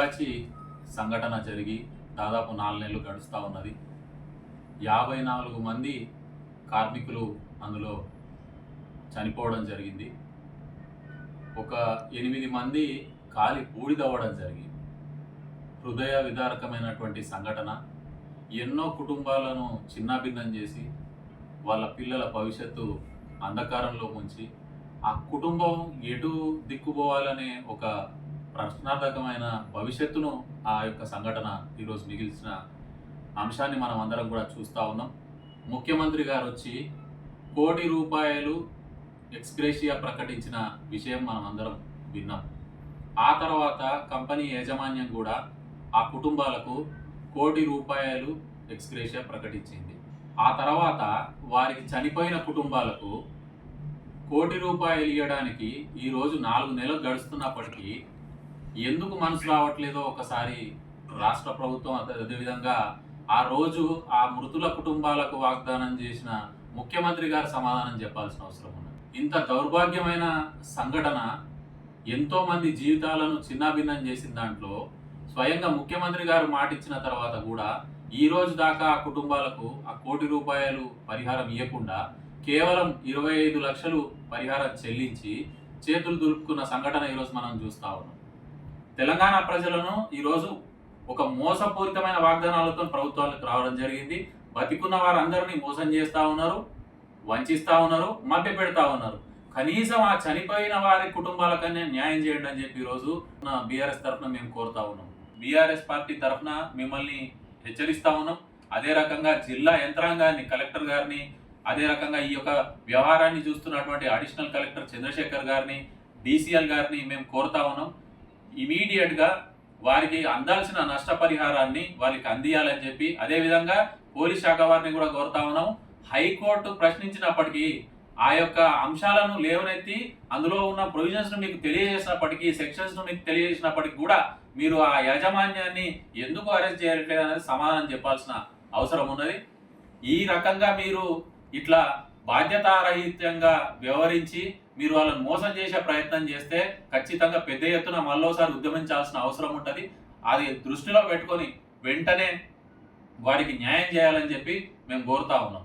తెగాచి సంఘటన జరిగి దాదాపు నాలుగు నెలలు గడుస్తూ ఉన్నది. యాభై నాలుగు మంది కార్మికులు అందులో చనిపోవడం జరిగింది. ఒక ఎనిమిది మంది కాలి బూడిదవ్వడం జరిగింది. హృదయ విదారకమైనటువంటి సంఘటన. ఎన్నో కుటుంబాలను చిన్నాభిన్నం చేసి వాళ్ళ పిల్లల భవిష్యత్తు అంధకారంలో ఉంచి ఆ కుటుంబం ఎటు దిక్కుపోవాలనే ఒక ప్రశ్నార్థకమైన భవిష్యత్తును ఆ యొక్క సంఘటన ఈరోజు మిగిల్చిన అంశాన్ని మనం అందరం కూడా చూస్తూ ఉన్నాం. ముఖ్యమంత్రి గారు వచ్చి కోటి రూపాయలు ఎక్స్గ్రేషియా ప్రకటించిన విషయం మనం అందరం విన్నాం. ఆ తర్వాత కంపెనీ యాజమాన్యం కూడా ఆ కుటుంబాలకు కోటి రూపాయలు ఎక్స్గ్రేషియా ప్రకటించింది. ఆ తర్వాత వారికి చనిపోయిన కుటుంబాలకు కోటి రూపాయలు ఇవ్వడానికి ఈరోజు నాలుగు నెలలు గడుస్తున్నప్పటికీ ఎందుకు మనసు రావట్లేదో ఒకసారి రాష్ట్ర ప్రభుత్వం అదే- అదేవిధంగా ఆ రోజు ఆ మృతుల కుటుంబాలకు వాగ్దానం చేసిన ముఖ్యమంత్రి గారు సమాధానం చెప్పాల్సిన అవసరం ఉంది ఇంత దౌర్భాగ్యమైన సంఘటన ఎంతో మంది జీవితాలను చిన్నాభిన్నం చేసిన దాంట్లో స్వయంగా ముఖ్యమంత్రి గారు మాటిచ్చిన తర్వాత కూడా ఈ రోజు దాకా ఆ కుటుంబాలకు ఆ కోటి రూపాయలు పరిహారం ఇవ్వకుండా కేవలం ఇరవై ఐదు లక్షలు పరిహారం చెల్లించి చేతులు దులుపుకున్న సంఘటన ఈరోజు మనం చూస్తా ఉన్నాం. తెలంగాణ ప్రజలను ఈరోజు ఒక మోసపూరితమైన వాగ్దానాలతో ప్రభుత్వాలకు రావడం జరిగింది. బతికున్న వారందరినీ మోసం చేస్తూ ఉన్నారు వంచిస్తూ ఉన్నారు మభ్య పెడతా ఉన్నారు. కనీసం ఆ చనిపోయిన వారి కుటుంబాలకన్నా న్యాయం చేయండి అని చెప్పి ఈరోజు బీఆర్ఎస్ తరఫున మేము కోరుతా ఉన్నాం. బీఆర్ఎస్ పార్టీ తరఫున మిమ్మల్ని హెచ్చరిస్తా ఉన్నాం. అదే రకంగా జిల్లా యంత్రాంగాన్ని కలెక్టర్ గారిని అదే రకంగా ఈ యొక్క వ్యవహారాన్ని చూస్తున్నటువంటి అడిషనల్ కలెక్టర్ చంద్రశేఖర్ గారిని డీసీఎల్ గారిని మేము కోరుతా ఉన్నాం. ఇమీడియట్గా వారికి అందాల్సిన నష్టపరిహారాన్ని వారికి అందియాలని చెప్పి అదేవిధంగా పోలీస్ శాఖ వారిని కూడా కోరుతా ఉన్నాం. హైకోర్టు ప్రశ్నించినప్పటికీ ఆ యొక్క అంశాలను లేవనెత్తి అందులో ఉన్న ప్రొవిజన్స్ను మీకు తెలియజేసినప్పటికీ సెక్షన్స్ను మీకు తెలియజేసినప్పటికీ కూడా మీరు ఆ యాజమాన్యాన్ని ఎందుకు అరెస్ట్ చేయట్లేదు అనేది సమాధానం చెప్పాల్సిన అవసరం ఉన్నది. ఈ రకంగా మీరు ఇట్లా బాధ్యతారహిత్యంగా వ్యవహరించి మీరు వాళ్ళని మోసం చేసే ప్రయత్నం చేస్తే ఖచ్చితంగా పెద్ద ఎత్తున మళ్ళోసారి ఉద్యమించాల్సిన అవసరం ఉంటుంది. అది దృష్టిలో పెట్టుకొని వెంటనే వారికి న్యాయం చేయాలని చెప్పి మేము కోరుతా ఉన్నాం.